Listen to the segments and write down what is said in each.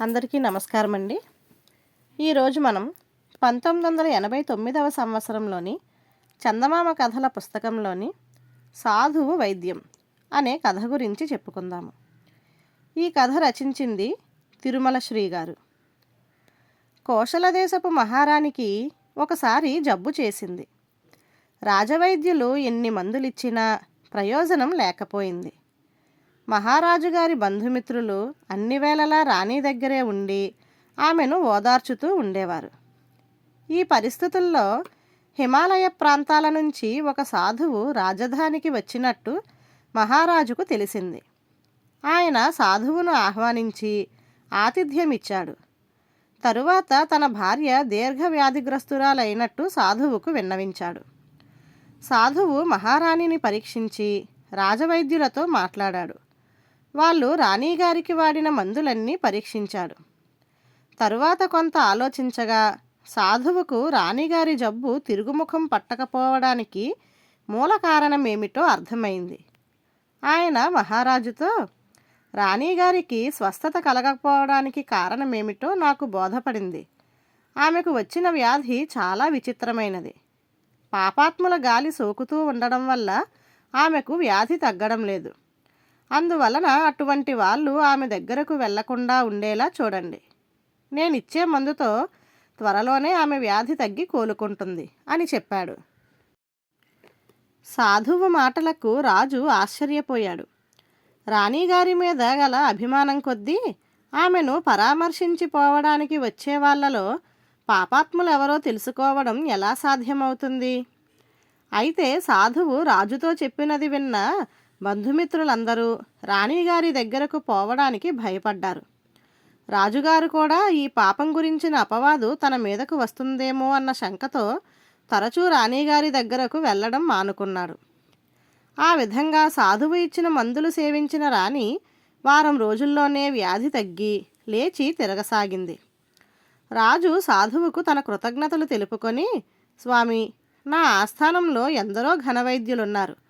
అందరికీ నమస్కారం అండి ఈరోజు మనం పంతొమ్మిది వందల ఎనభై తొమ్మిదవ సంవత్సరంలోని చందమామ కథల పుస్తకంలోని సాధువు వైద్యం అనే కథ గురించి చెప్పుకుందాము. ఈ కథ రచించింది తిరుమల శ్రీ గారు కోశల దేశపు మహారాణికి ఒకసారి జబ్బు చేసింది. రాజవైద్యులు ఎన్ని మందులిచ్చినా ప్రయోజనం లేకపోయింది. మహారాజు గారి బంధుమిత్రులు అన్ని వేళలా రాణి దగ్గరే ఉండి ఆమెను ఓదార్చుతూ ఉండేవారు. ఈ పరిస్థితుల్లో హిమాలయ ప్రాంతాల నుంచి ఒక సాధువు రాజధానికి వచ్చినట్టు మహారాజుకు తెలిసింది. ఆయన సాధువును ఆహ్వానించి ఆతిథ్యమిచ్చాడు. తరువాత తన భార్య దీర్ఘ వ్యాధిగ్రస్తురాలైనట్టు సాధువుకు విన్నవించాడు. సాధువు మహారాణిని పరీక్షించి రాజవైద్యులతో మాట్లాడాడు. వాళ్ళు రాణిగారికి వాడిన మందులన్నీ పరీక్షించాడు తరువాత కొంత ఆలోచించగా సాధువుకు రాణిగారి జబ్బు తిరుగుముఖం పట్టకపోవడానికి మూల కారణమేమిటో అర్థమైంది. ఆయన మహారాజుతో రాణిగారికి స్వస్థత కలగకపోవడానికి కారణమేమిటో నాకు బోధపడింది. ఆమెకు వచ్చిన వ్యాధి చాలా విచిత్రమైనది. పాపాత్ముల గాలి సోకుతూ ఉండడం వల్ల ఆమెకు వ్యాధి తగ్గడం లేదు. అందువలన అటువంటి వాళ్ళు ఆమె దగ్గరకు వెళ్ళకుండా ఉండేలా చూడండి. నేను ఇచ్చే మందుతో త్వరలోనే ఆమె వ్యాధి తగ్గి కోలుకుంటుంది అని చెప్పాడు. సాధువు మాటలకు రాజు ఆశ్చర్యపోయాడు. రాణిగారి మీద గల అభిమానం కొద్దీ ఆమెను పరామర్శించి పోవడానికి వచ్చే వాళ్ళలో పాపాత్ములు ఎవరో తెలుసుకోవడం ఎలా సాధ్యమవుతుంది? అయితే సాధువు రాజుతో చెప్పినది విన్న బంధుమిత్రులందరూ రాణిగారి దగ్గరకు పోవడానికి భయపడ్డారు. రాజుగారు కూడా ఈ పాపం గురించిన అపవాదు తన మీదకు వస్తుందేమో అన్న శంకతో తరచూ రాణిగారి దగ్గరకు వెళ్ళడం మానుకున్నాడు. ఆ విధంగా సాధువు ఇచ్చిన మందులు సేవించిన రాణి వారం రోజుల్లోనే వ్యాధి తగ్గి లేచి తిరగసాగింది. రాజు సాధువుకు తన కృతజ్ఞతలు తెలుపుకొని స్వామి నా ఆస్థానంలో ఎందరో ఘనవైద్యులున్నారు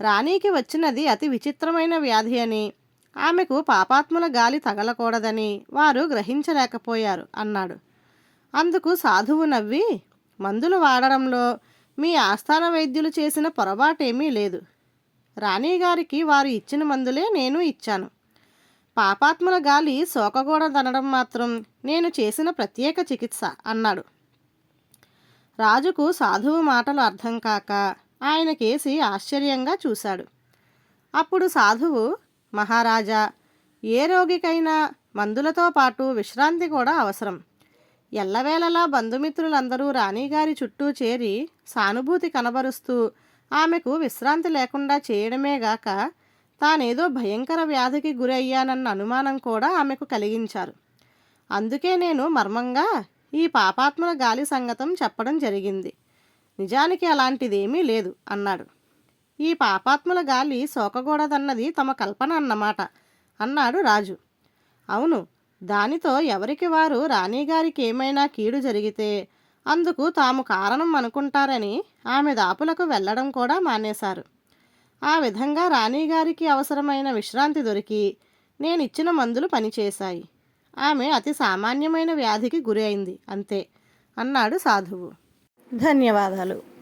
రాణికి వచ్చినది అతి విచిత్రమైన వ్యాధి అని. ఆమెకు పాపాత్ముల గాలి తగలకూడదని వారు గ్రహించలేకపోయారు అన్నాడు. అందుకు సాధువు నవ్వి మందులు వాడడంలో మీ ఆస్థాన వైద్యులు చేసిన పొరపాటేమీ లేదు. రాణిగారికి వారు ఇచ్చిన మందులే నేను ఇచ్చాను. పాపాత్ముల గాలి సోకకూడదనడం మాత్రం నేను చేసిన ప్రత్యేక చికిత్స అన్నాడు. రాజుకు సాధువు మాటలు అర్థం కాక ఆయన కేసి ఆశ్చర్యంగా చూశాడు. అప్పుడు సాధువు మహారాజా ఏ రోగికైనా మందులతో పాటు విశ్రాంతి కూడా అవసరం. ఎల్లవేళలా బంధుమిత్రులందరూ రాణిగారి చుట్టూ చేరి సానుభూతి కనబరుస్తూ ఆమెకు విశ్రాంతి లేకుండా చేయడమే గాక తానేదో భయంకర వ్యాధికి గురయ్యానన్న అనుమానం కూడా ఆమెకు కలిగించారు. అందుకే నేను మర్మంగా ఈ పాపాత్మల గాలి సంగతం చెప్పడం జరిగింది. నిజానికి అలాంటిదేమీ లేదు అన్నాడు. ఈ పాపాత్ముల గాలి సోకకూడదన్నది తమ కల్పన అన్నమాట అన్నాడు రాజు. అవును దానితో ఎవరికి వారు రాణిగారికి ఏమైనా కీడు జరిగితే అందుకు తాము కారణం అనుకుంటారని ఆమె దాపులకు వెళ్ళడం కూడా మానేశారు. ఆ విధంగా రాణిగారికి అవసరమైన విశ్రాంతి దొరికి నేనిచ్చిన మందులు పనిచేశాయి. ఆమె అతి సామాన్యమైన వ్యాధికి గురి అయింది అంతే అన్నాడు సాధువు. ధన్యవాదాలు.